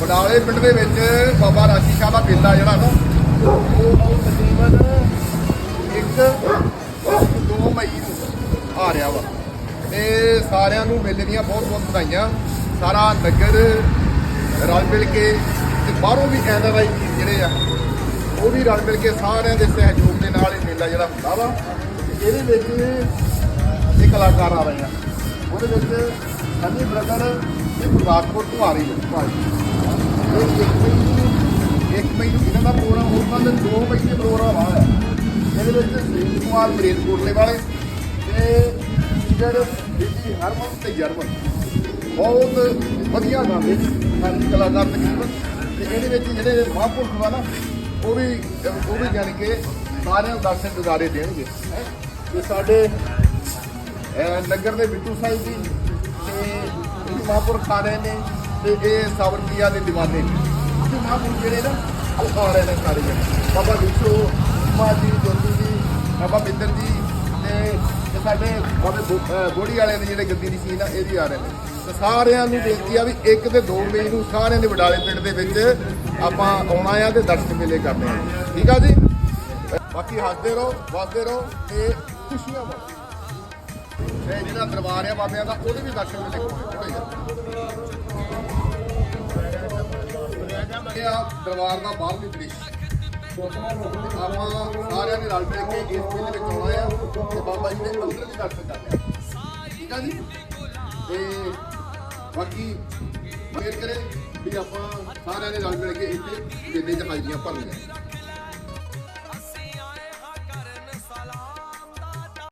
ਬਡਾਲੇ ਪਿੰਡ ਦੇ ਵਿੱਚ ਬਾਬਾ ਰਾਜੀ ਸ਼ਾਹ ਦਾ ਮੇਲਾ ਜਿਹੜਾ ਨਾ, ਉਹ ਤਕਰੀਬਨ 1 2 ਮਈ ਨੂੰ ਆ ਰਿਹਾ ਵਾ। ਤੇ ਸਾਰਿਆਂ ਨੂੰ ਮੇਲੇ ਦੀਆਂ ਬਹੁਤ ਬਹੁਤ ਵਧਾਈਆਂ। ਸਾਰਾ ਨਗਰ ਰਲ ਮਿਲ ਕੇ ਤੇ ਬਾਹਰੋਂ ਵੀ ਐਨਆਰਆਈ ਜਿਹੜੇ ਆ, ਉਹ ਵੀ ਰਲ ਮਿਲ ਕੇ ਸਾਰਿਆਂ ਦੇ ਸਹਿਯੋਗ ਦੇ ਨਾਲ ਇਹ ਮੇਲਾ ਜਿਹੜਾ ਹੁੰਦਾ ਵਾ, ਇਹਦੇ ਵਿੱਚ ਇਹ ਕਲਾਕਾਰ ਆ ਰਹੇ ਆ। ਉਹਦੇ ਵਿੱਚ ਸਨੀ ਬ੍ਰਦਰ ਇਹ ਗੁਰਦਾਸਪੁਰ ਤੋਂ ਆ ਰਹੀ ਹੈ ਭਾਈ ਇਹ ਇੱਕ ਮਈ ਇੱਕ ਮਈ ਨੂੰ ਇਹਨਾਂ ਦਾ ਪ੍ਰੋਗਰਾਮ ਹੋਰ ਕੱਲ 2 ਮਈ ਦੇ ਪ੍ਰੋਗਰਾਮ ਆ ਇਹਦੇ ਵਿੱਚ ਸੁਨੀਲ ਕੁਮਾਰ ਮਰੇਨਕੋਟਲੇ ਵਾਲੇ ਤੇ ਜਿਹੜੇ ਬੀਜੀ ਹਰਮਨ ਤੇ ਜਰਮਨ ਬਹੁਤ ਵਧੀਆ ਗਾਉਂਦੇ ਸਾਰੇ ਕਲਾਕਾਰ ਤਕਰੀਬਨ ਤੇ ਇਹਦੇ ਵਿੱਚ ਜਿਹੜੇ ਮਹਾਂਪੁਰਖ ਵਾ ਨਾ ਉਹ ਵੀ ਉਹ ਵੀ ਜਾਣੀ ਕਿ ਸਾਰਿਆਂ ਨੂੰ ਦਰਸ਼ਨ ਗੁਜ਼ਾਰੇ ਦੇਣਗੇ ਹੈਂ। ਤੇ ਸਾਡੇ ਨਗਰ ਦੇ ਬਿੱਟੂ ਸਾਹਿਬ ਜੀ ਤੇ ਮਹਾਂਪੁਰਖ ਆ ਰਹੇ ਨੇ ਤੇ ਇਹ ਸਾਵਰਕੀਆ ਦੇ ਦੀਵਾਨੇ ਨੇ। ਇਹ ਮਹਾਂਪੁਰਖ ਜਿਹੜੇ ਨਾ ਉਹ ਆ ਰਹੇ ਨੇ ਸਾਰੇ ਜਣੇ। ਬਾਬਾ ਵਿਸ਼ੂ ਮਾਂ ਜੀ, ਜੋਤੀ ਜੀ, ਬਾਬਾ ਬਿੰਦਰ ਜੀ ਤੇ ਤੇ ਸਾਡੇ ਬਾਬੇ ਬੋ- ਅਹ ਵਾਲੇ ਦੇ ਜਿਹੜੇ ਗੱਦੀ ਦੀ ਸੀ ਨਾ, ਇਹ ਵੀ ਆ ਰਹੇ ਨੇ। ਤੇ ਸਾਰਿਆਂ ਨੂੰ ਬੇਨਤੀ ਆ ਵੀ ਇੱਕ ਤੇ 2 ਮਈ ਨੂੰ ਸਾਰਿਆਂ ਦੇ ਵਡਾਲੇ ਪਿੰਡ ਦੇ ਵਿੱਚ ਆਪਾਂ ਆਉਣਾ ਆ ਤੇ ਦਰਸ਼ਨ ਮੇਲੇ ਕਰਨੇ ਆ। ਠੀਕ ਆ ਜੀ? ਬਾਕੀ ਹੱਸਦੇ ਰਹੋ, ਵਸਦੇ ਰਹੋ ਤੇ ਖੁਸ਼ੀਆਂ ਮਾਣੋ ਤੇ ਜਿਹੜਾ ਦਰਬਾਰ ਆ ਬਾਬਿਆਂ ਦਾ, ਉਹਦੇ ਵੀ ਦਰਸ਼ਨ ਮੇਲੇ ਇਹ ਆ ਦਰਬਾਰ ਦਾ ਬਾਹਰਲੀ ਦ੍ਰਿਸ਼। ਆਪਾਂ ਸਾਰਿਆਂ ਨੇ ਰਲ ਮਿਲ ਕੇ ਇਸ ਮੇਲੇ ਵਿੱਚ ਆਉਣਾ ਆ ਤੇ ਬਾਬਾ ਜੀ ਦੇ ਅੰਦਰ ਵੀ ਦਰਸ਼ਨ ਕਰਨੇ ਆ। ਠੀਕ ਆ ਜੀ? ਤੇ ਬਾਕੀ ਮੇਰ ਕਰੇ ਵੀ ਆਪਾਂ ਸਾਰਿਆਂ ਨੇ ਰਲ ਮਿਲ ਕੇ ਇੱਥੇ ਮੇਲੇ 'ਚ ਭਰਨੀਆਂ